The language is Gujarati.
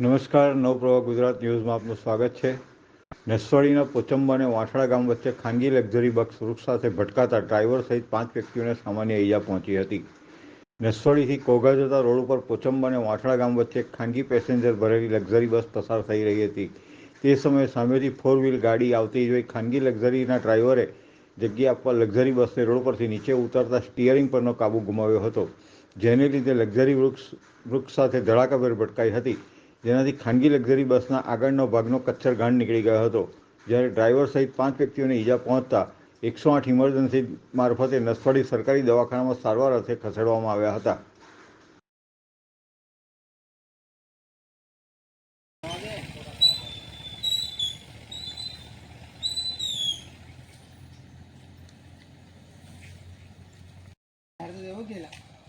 નમસ્કાર, નવપ્રવાહ ગુજરાત ન્યૂઝમાં આપનું સ્વાગત છે. નસવાડીના પોચંબા અને વાંસળા ગામ વચ્ચે ખાનગી લક્ઝરી બસ વૃક્ષ સાથે ભટકાતા ડ્રાઈવર સહિત પાંચ વ્યક્તિઓને સામાન્ય ઈજા પહોંચી હતી. નસવાડીથી કોગા જતા રોડ ઉપર પોચંબા અને વાંસળા ગામ વચ્ચે ખાનગી પેસેન્જર ભરેલી લક્ઝરી બસ પસાર થઈ રહી હતી. તે સમયે સામેથી ફોર વ્હીલ ગાડી આવતી જોઈ ખાનગી લક્ઝરીના ડ્રાઈવરે જગ્યા આપવા લક્ઝરી બસને રોડ પરથી નીચે ઉતરતા સ્ટિયરિંગ પરનો કાબુ ગુમાવ્યો હતો, જેને લીધે લક્ઝરી વૃક્ષ વૃક્ષ સાથે ધડાકાભેર ભટકાઈ હતી. જેનાથી ખાનગી લક્ઝરી બસના આગળનો ભાગનો કચ્છરઘાણ નીકળી ગયો હતો જ્યારે ડ્રાઈવર સહિત પાંચ વ્યક્તિઓને ઈજા પહોંચતા એકસો આઠ ઇમરજન્સી મારફતે નસવાડી સરકારી દવાખાનામાં સારવાર અર્થે ખસેડવામાં આવ્યા હતા Gracias.